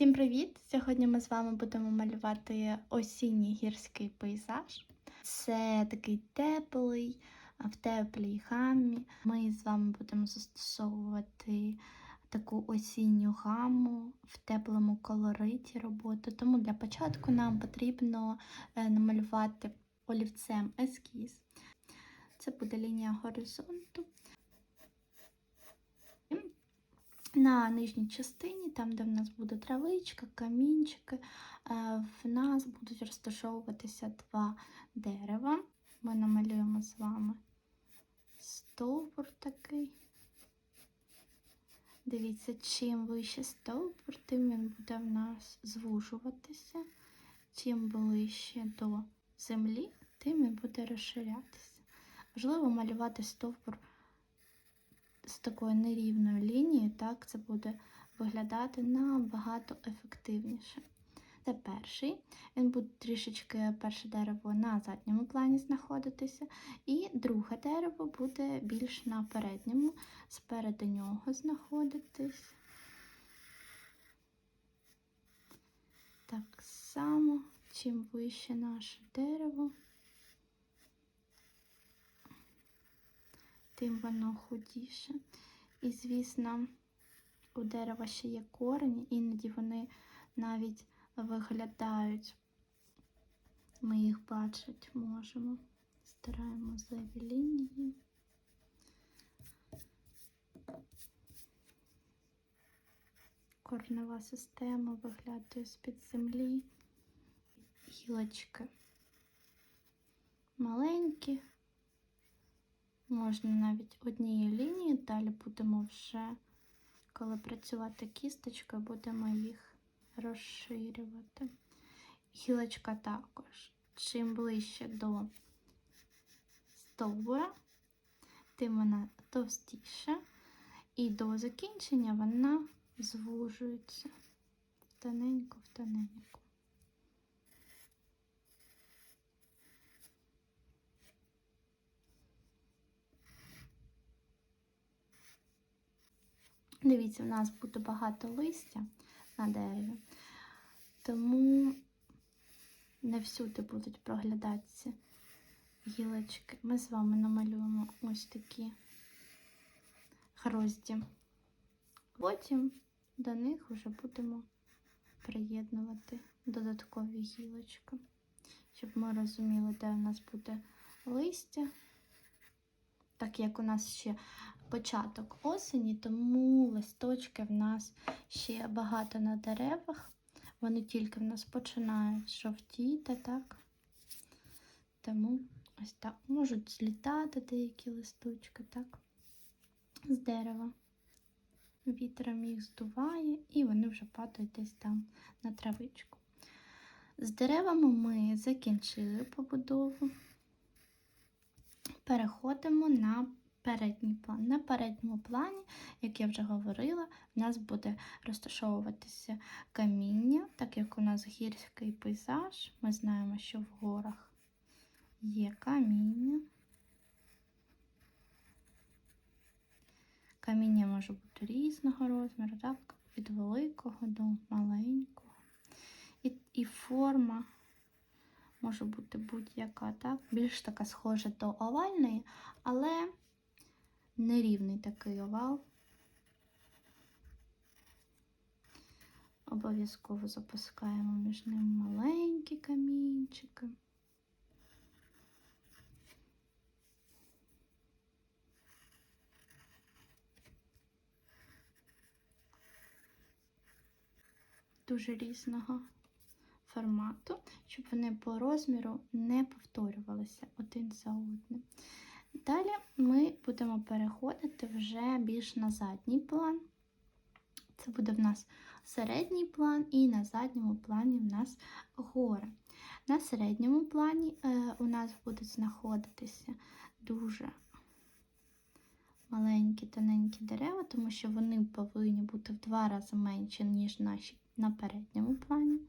Всім привіт! Сьогодні ми з вами будемо малювати осінній гірський пейзаж. Це такий теплий, в теплій гамі. Ми з вами будемо застосовувати таку осінню гаму в теплому колориті роботи. Тому для початку нам потрібно е, намалювати олівцем ескіз. Це буде лінія горизонту. На нижній частині, там, де в нас буде травичка, камінчики, е, в нас будуть розташовуватися два дерева. Ми намалюємо з вами стовбур такий. Дивіться, чим вище стовбур, тим він буде в нас звужуватися. Чим ближче до землі, тим він буде розширятися. Важливо малювати стовбур з такою нерівною лінією, так це буде виглядати набагато ефективніше. Це перший. Він буде трішечки перше дерево на задньому плані знаходитися, і друге дерево буде більш на передньому, спереду нього знаходитись. Так само, чим вище наше дерево, тим воно худіше. І, звісно, у дерева ще є корені, іноді вони навіть виглядають, ми їх бачити можемо. Стараємо зайві лінії. Корнева система виглядає з-під землі, гілочки маленькі, можна навіть однією лінією, далі будемо вже, коли працювати кісточкою, будемо їх розширювати. Гілочка також. Чим ближче до стовбура, тим вона товстіша, і до закінчення вона звужується тоненько Дивіться, у нас буде багато листя на дереві, тому не всюди будуть проглядатися гілочки. Ми з вами намалюємо ось такі грозді. Потім до них вже будемо приєднувати додаткові гілочки, щоб ми розуміли, де у нас буде листя. Так як у нас ще початок осені, тому листочки в нас ще багато на деревах. Вони тільки в нас починають жовтіти, так? Тому ось так можуть злітати деякі листочки, так, з дерева. Вітром їх здуває, і вони вже падають десь там на травичку. З деревами ми закінчили побудову. Переходимо на передній план. На передньому плані, як я вже говорила, в нас буде розташовуватися каміння, так як у нас гірський пейзаж. Ми знаємо, що в горах є каміння. Каміння може бути різного розміру, так? від великого до маленького. І, і форма може бути будь-яка, так? Більш така схожа до овальної, але нерівний такий овал. Обов'язково запускаємо між ними маленькі камінчики. Дуже різного формату, щоб вони по розміру не повторювалися один за одним. Далі ми будемо переходити вже більш на задній план. Це буде в нас середній план, і на задньому плані в нас гори. На середньому плані е, у нас будуть знаходитися дуже маленькі тоненькі дерева, тому що вони повинні бути в два рази менші, ніж наші на передньому плані.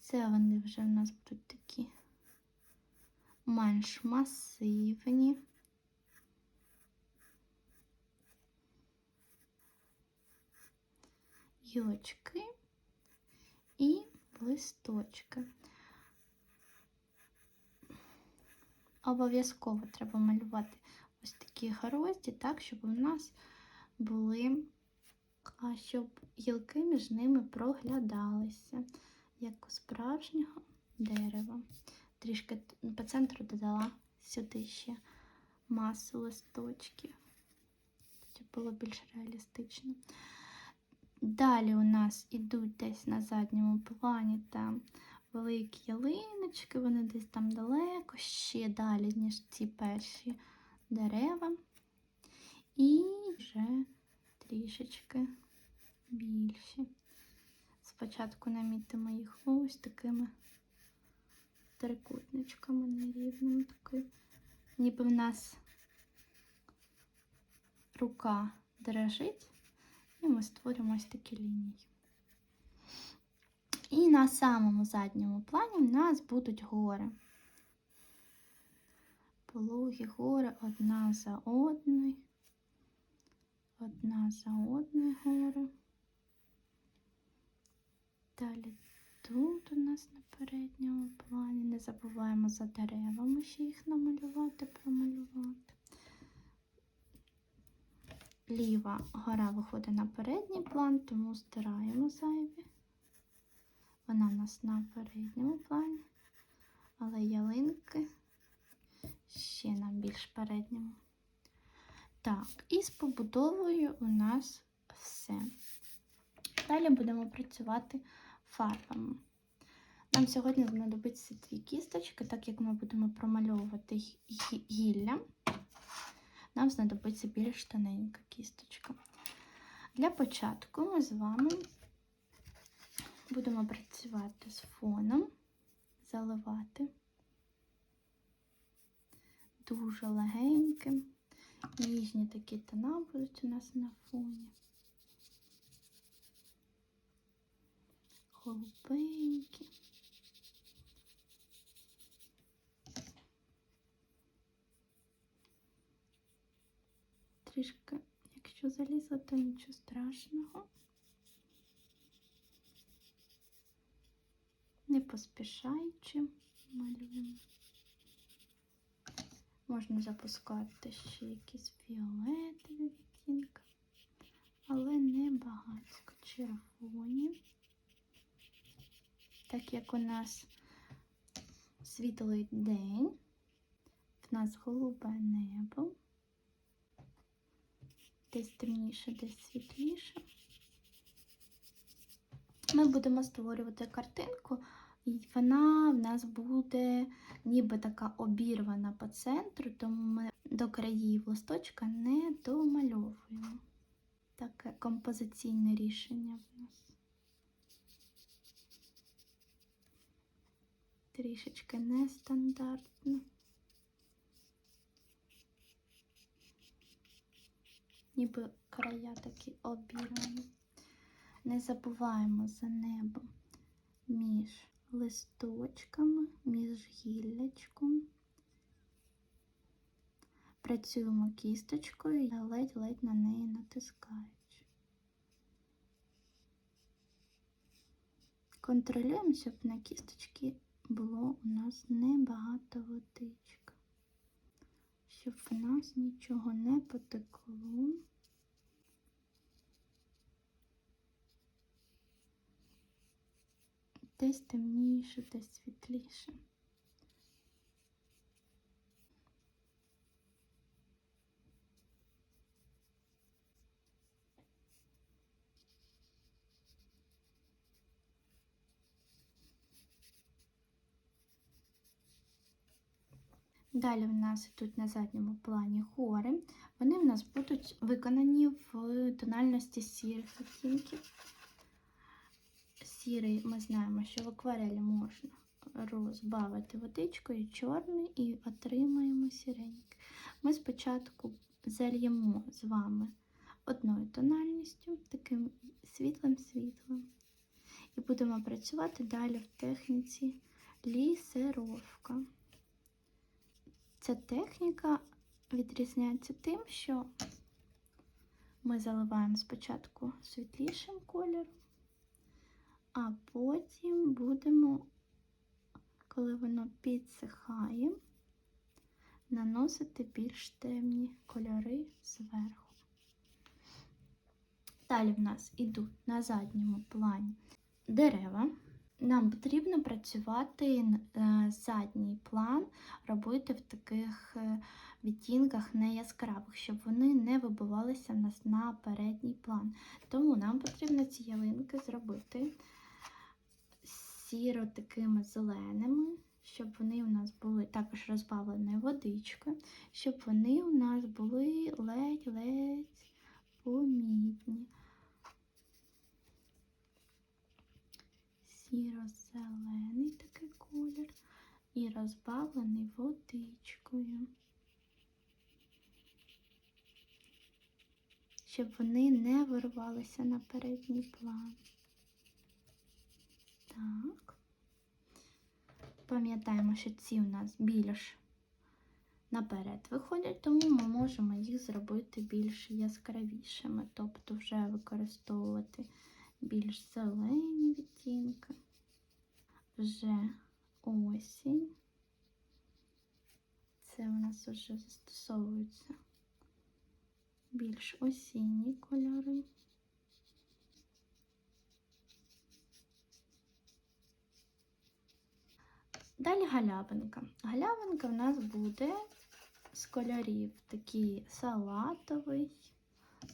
Це вони вже в нас будуть такі менш масивні. Гілочки і листочки. Обов'язково треба малювати ось такі грозді, так, щоб у нас були, щоб гілки між ними проглядалися, як у справжнього дерева. Трішки по центру додала сюди ще масу листочків, щоб було більш реалістично. Далі у нас ідуть десь на задньому плані там великі ялиночки, вони десь там далеко, ще далі, ніж ці перші дерева. І вже трішечки більші. Спочатку намітимо їх ось такими трикутничками нерівними, такий. ніби в нас рука дрожить, і ми створюємо ось такі лінії. І на самому задньому плані в нас будуть гори. Пологі гори одна за одною, одна за одною гори. Далі тут у нас на передньому плані. Не забуваємо за деревами ще їх намалювати, промалювати. Ліва гора виходить на передній план, тому стираємо зайві. Вона у нас на передньому плані, але ялинки ще на більш передньому. Так, і з побудовою у нас все. Далі будемо працювати фарбами. Нам сьогодні знадобиться дві кісточки, так як ми будемо промальовувати гі- гі- гілля. Нам знадобиться більш тоненька кісточка. Для початку ми з вами будемо працювати з фоном, заливати дуже легеньким. Ніжні такі тона будуть у нас на фоні. Голубенькі. Трішки, якщо залізла, то нічого страшного. Не поспішаючи малюємо. Можна запускати ще якісь фіолетові відтінки, але не багатько червоні. Так як у нас світлий день, в нас голубе небо, десь темніше, десь світліше. Ми будемо створювати картинку, і вона в нас буде ніби така обірвана по центру, тому ми до країв листочка не домальовуємо. Таке композиційне рішення в нас. Трішечки нестандартно. Ніби края такі обірвані. Не забуваємо за небом між листочками, між гіллячком. Працюємо кісточкою і ледь-ледь на неї натискаючи. Контролюємо, щоб на кісточці було у нас небагато водичка, щоб в нас нічого не потекло. Десь темніше, десь світліше. Далі в нас тут на задньому плані гори. Вони в нас будуть виконані в тональності сірих відтінків. Сірий ми знаємо, що в акварелі можна розбавити водичкою чорний і отримаємо сіренький. Ми спочатку зальємо з вами одною тональністю, таким світлим-світлим. І будемо працювати далі в техніці лісеровка. Ця техніка відрізняється тим, що ми заливаємо спочатку світлішим кольором, а потім будемо, коли воно підсихає, наносити більш темні кольори зверху. Далі в нас ідуть на задньому плані дерева. Нам потрібно працювати е, задній план, робити в таких е, відтінках не яскравих, щоб вони не вибивалися в нас на передній план. Тому нам потрібно ці ялинки зробити сіро такими зеленими, щоб вони у нас були також розбавлені водичкою, щоб вони у нас були ледь-ледь помітні. Сіро-зелений такий колір і розбавлений водичкою. Щоб вони не вирвалися на передній план. Так. Пам'ятаємо, що ці у нас більш наперед виходять, тому ми можемо їх зробити більш яскравішими, тобто вже використовувати більш зелені відтінки. Вже осінь. Це у нас вже застосовуються більш осінні кольори. Далі галявинка. Галявинка в нас буде з кольорів такий салатовий,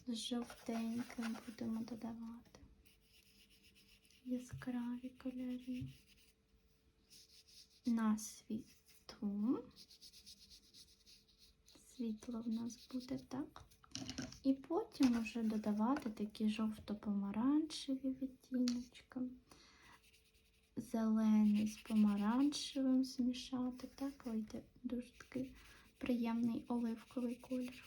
з жовтеньким будемо додавати яскраві кольори на світу. Світло в нас буде так. І потім вже додавати такі жовто-помаранчеві відтіночки зелений з помаранчевим змішати. Так вийде дуже такий приємний оливковий колір.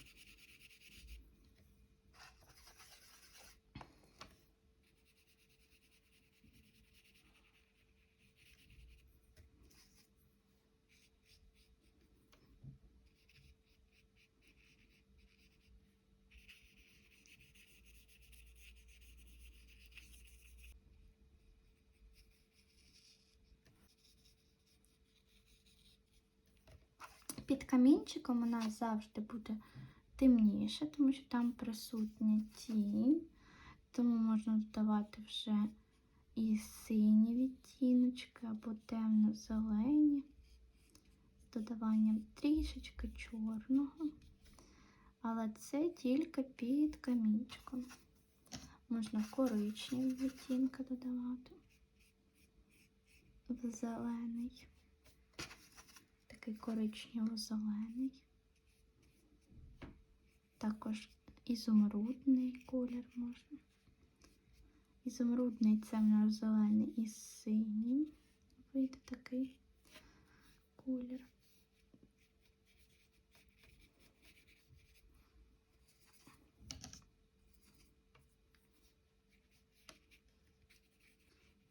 Під камінчиком у нас завжди буде темніше, тому що там присутня тінь, тому можна додавати вже і сині відтіночки або темно-зелені, з додаванням трішечки чорного, але це тільки під камінчиком. Можна коричневі відтінки додавати. В зелений такий коричнево-зелений, також ізумрудний колір можна. Ізумрудний це в нас зелений і синій. Вийде такий колір.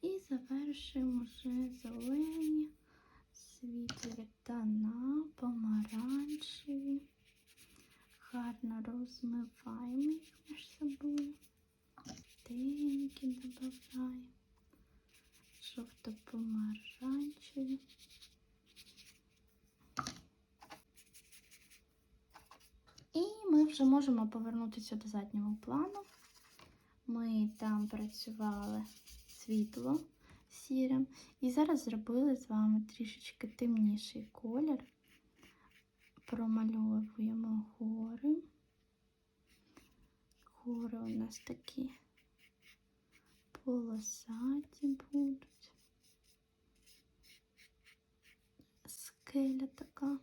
І завершуємо вже зелені світлі тона, помаранчеві. Гарно розмиваємо їх між собою. Тенькі додаємо. Жовто-помаранчеві. І ми вже можемо повернутися до заднього плану. Ми там працювали світло сірим. І зараз зробили з вами трішечки темніший колір. Промальовуємо гори. Гори у нас такі полосаті будуть. Скеля така.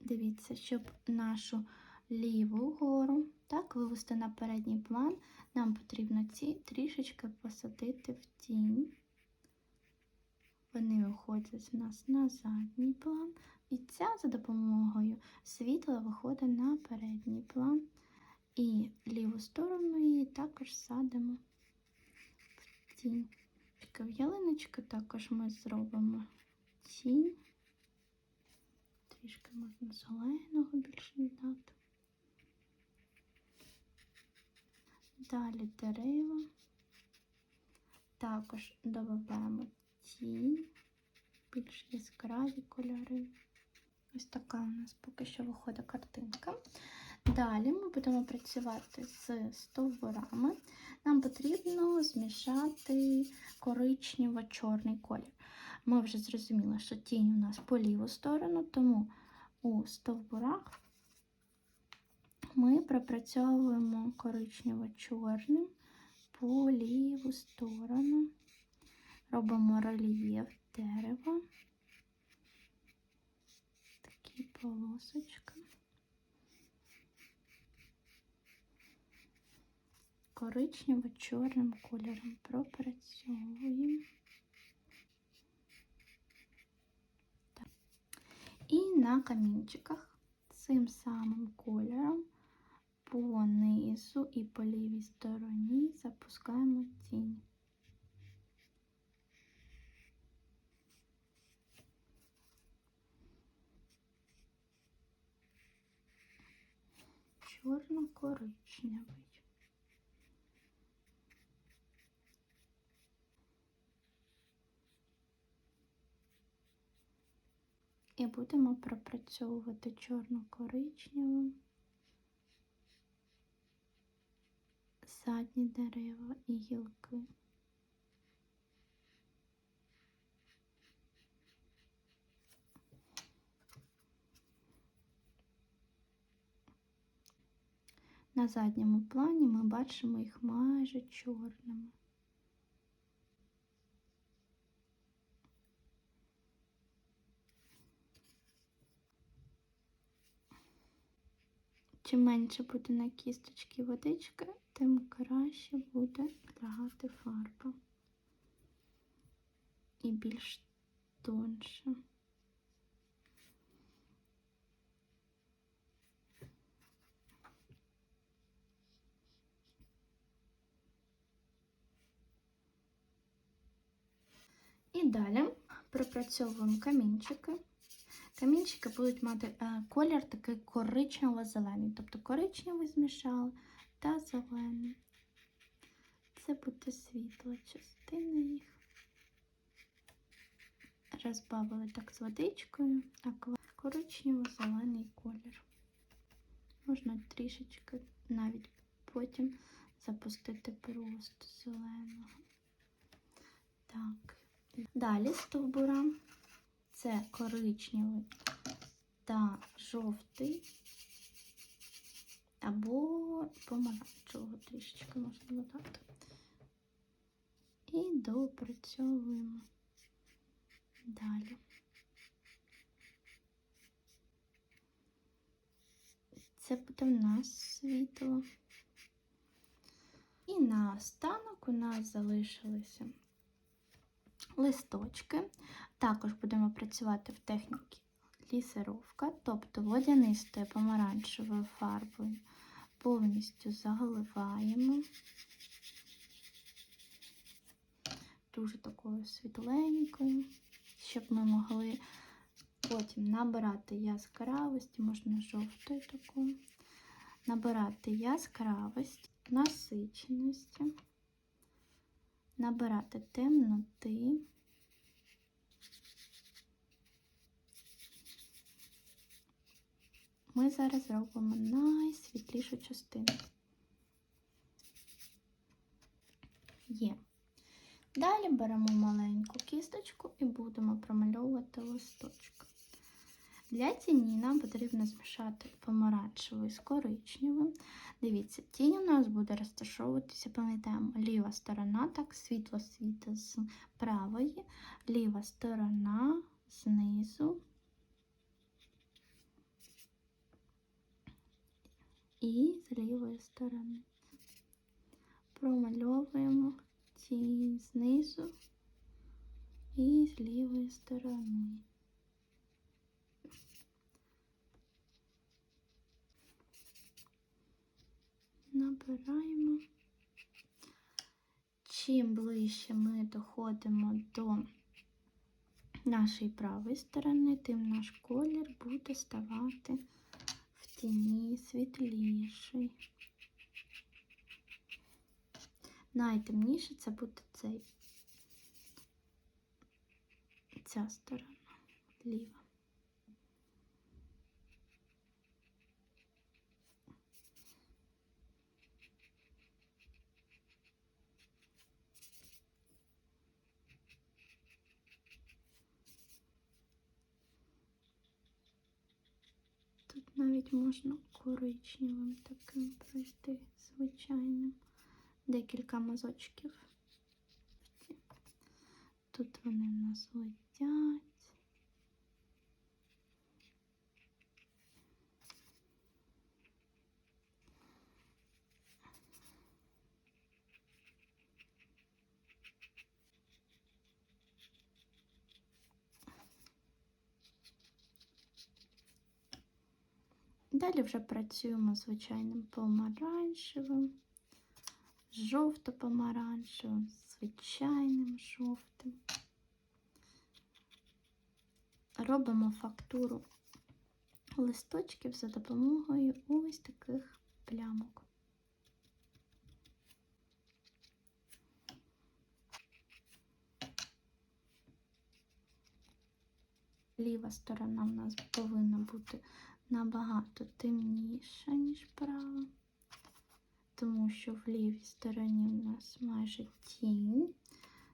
Дивіться, щоб нашу ліву гору так вивести на передній план, нам потрібно ці трішечки посадити в тінь. Вони виходять у нас на задній план, і ця за допомогою світла виходить на передній план. І ліву сторону її також садимо в тінь. В ялиночки також ми зробимо тінь. Трішки можна зеленого більше додати. Далі дерева. Також додаємо тінь, більш яскраві кольори. Ось така у нас поки що виходить картинка. Далі ми будемо працювати з стовбурами. Нам потрібно змішати коричнево-чорний колір. Ми вже зрозуміли, що тінь у нас по ліву сторону, тому у стовбурах ми пропрацьовуємо коричнево-чорним по ліву сторону. Робимо рельєф дерева. Такі полосочки. Коричнево-чорним кольором пропрацьовуємо. І на камінчиках цим самим кольором по низу і по лівій стороні запускаємо тінь. Чорно-коричневий. І будемо пропрацьовувати чорно-коричневим задні дерева і гілки. На задньому плані ми бачимо їх майже чорними. Чим менше буде на кісточці водички, тим краще буде лягати фарба і більш тонше. І далі пропрацьовуємо камінчики. Камінчики будуть мати е, колір такий коричнево-зелений, тобто коричневий змішали та зелений. Це буде світла частина їх. Розбавили так з водичкою, а коричнево-зелений колір. Можна трішечки навіть потім запустити просто зеленого. Так. Далі стовбура це коричневий та жовтий або помаранчевого трішечки можна додати. І допрацьовуємо далі. Це буде в нас світло. І наостанок у нас залишилися листочки. Також будемо працювати в техніці лісировка, тобто водянистою помаранчевою фарбою повністю заливаємо. Дуже такою світленькою, щоб ми могли потім набирати яскравості, можна жовтою такою, набирати яскравість, насиченості набирати темноти. Ми зараз робимо найсвітлішу частину. Є. Далі беремо маленьку кісточку і будемо промальовувати листочок. Для тіні нам потрібно змішати помаранчевий з коричневим. Дивіться, тінь у нас буде розташовуватися, пам'ятаємо, ліва сторона, так, світло світа з правої, ліва сторона знизу і з лівої сторони. Промальовуємо тінь знизу і з лівої сторони. набираємо. Чим ближче ми доходимо до нашої правої сторони, тим наш колір буде ставати в тіні світліший. Найтемніше це буде цей, ця сторона ліва. Тут навіть можна коричневим таким пройти звичайним. Декілька мазочків. Тут вони в нас летять. Далі вже працюємо звичайним помаранчевим, жовто-помаранчевим, звичайним жовтим. Робимо фактуру листочків за допомогою ось таких плямок. Ліва сторона в нас повинна бути набагато темніша, ніж права, тому що в лівій стороні у нас майже тінь,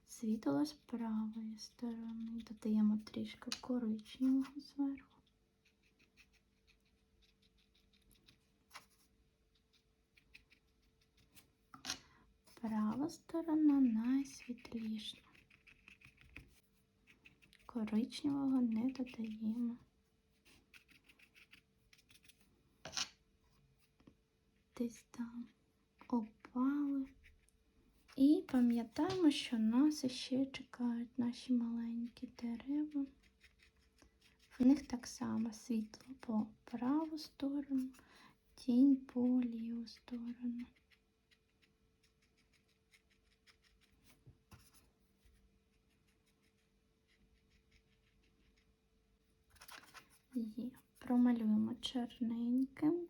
світло з правої сторони. Додаємо трішки коричневого зверху. Права сторона найсвітліша. Коричневого не додаємо. Десь там опали. І пам'ятаємо, що нас ще чекають наші маленькі дерева. В них так само світло по праву сторону, тінь по ліву сторону. Є. Промалюємо чорненьким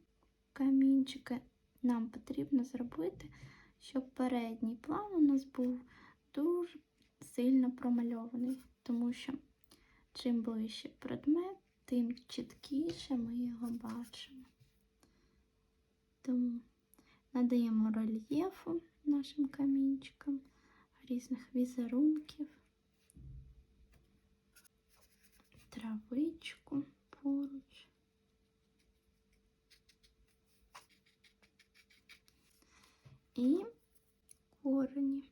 камінчики. Нам потрібно зробити, щоб передній план у нас був дуже сильно промальований, тому що чим ближче предмет, тим чіткіше ми його бачимо. Тому надаємо рельєфу нашим камінчикам, різних візерунків, травичку поруч. І корені.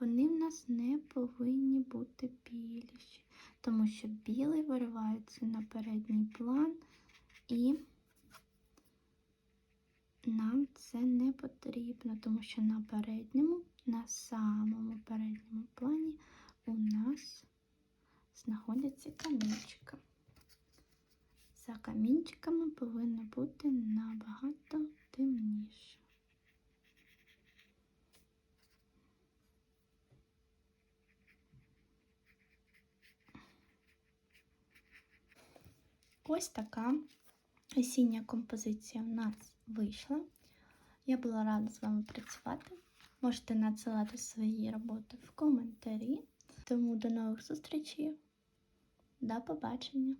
Вони в нас не повинні бути біліші, тому що білий виривається на передній план, і нам це не потрібно, тому що на передньому, на самому передньому плані у нас знаходяться камінчики. За камінчиками повинно бути набагато темніше. Ось така осіння композиція в нас вийшла. Я була рада з вами працювати. Можете надсилати свої роботи в коментарі. Тому до нових зустрічей. До побачення!